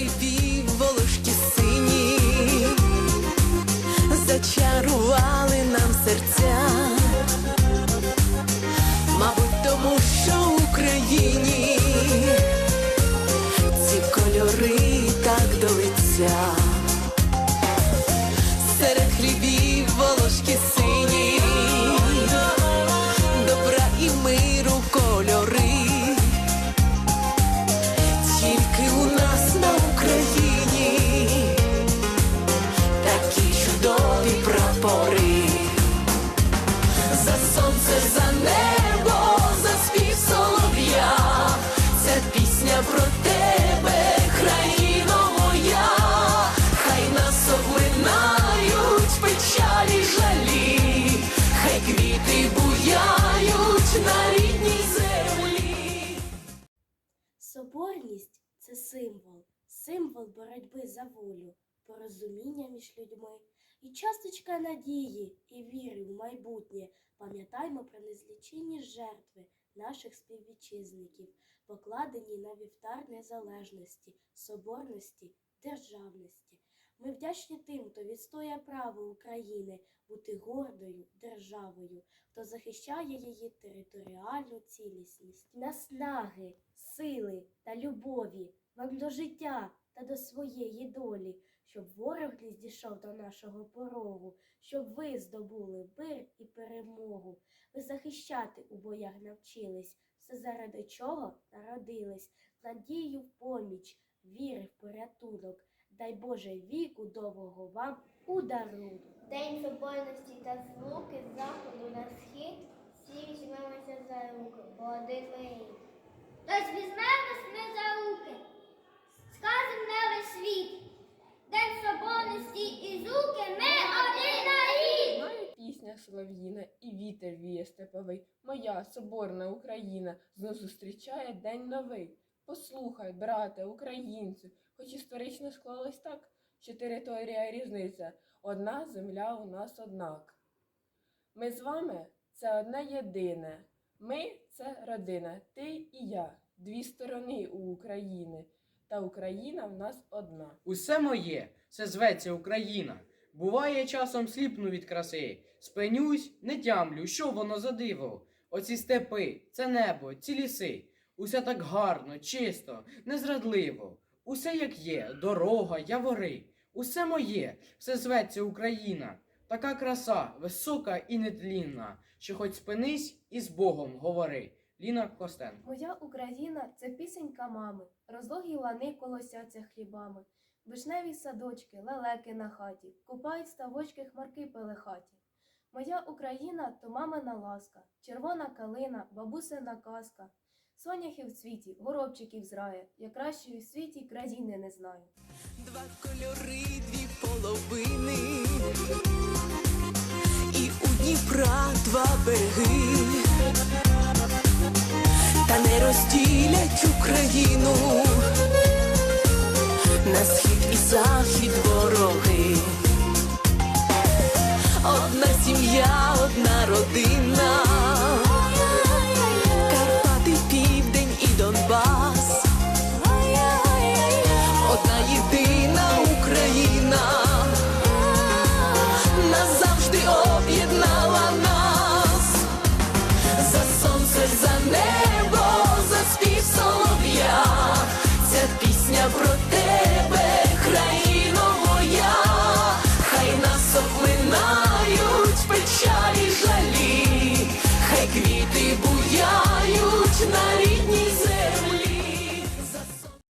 хлібів волошки сині, зачарували нам серця, мабуть, тому що в Україні ці кольори так до лиця. Соборність це символ, символ боротьби за волю, порозуміння між людьми і часточка надії і віри в майбутнє. Пам'ятаймо про незліченні жертви наших співвітчизників, покладені на вівтар незалежності, соборності, державності. Ми вдячні тим, хто відстоює право України бути гордою державою, хто захищає її територіальну цілісність. Наснаги, сили та любові вам до життя та до своєї долі, щоб ворог не здійшов до нашого порогу, щоб ви здобули мир і перемогу. Ви захищати у боях навчились, все заради чого народились, надію в поміч, віри в порятунок. Дай Боже віку довгого вам у. День соборності та звуки з заходу на схід, всі візьмемося за руки, бо один ми. Тож візьмемось ми за руки, скажем на весь світ. День соборності і звуки ми один нарід. Знаю пісня солов'їна і вітер віє степовий. Моя соборна Україна знов зустрічає день новий. Послухай, брате, українцю, хоч історично склалось так, що територія різниця, одна земля у нас однак. Ми з вами це одне єдине. Ми це родина, ти і я, дві сторони у України, та Україна в нас одна. Усе моє, це зветься Україна. Буває, часом сліпну від краси. Спинюсь, не тямлю, що воно за диво. Оці степи, це небо, ці ліси. Усе так гарно, чисто, незрадливо. Усе як є, дорога, явори. Усе моє, все зветься Україна. Така краса, висока і нетлінна, що хоч спинись і з Богом говори. Ліна Костенко. Моя Україна це пісенька мами, розлогі лани колосяться хлібами, вишневі садочки, лелеки на хаті, купають ставочки хмарки пелехаті. Моя Україна то мамина ласка, червона калина, бабусина казка, Соняхи в цвіті, горобчиків зрає, Я кращої в світі країни не знаю. Два кольори, дві половини, і у Дніпра два береги, та не розділять Україну, на схід і захід вороги. Одна сім'я, одна родина. і жалі, хай квіти буяють на річці.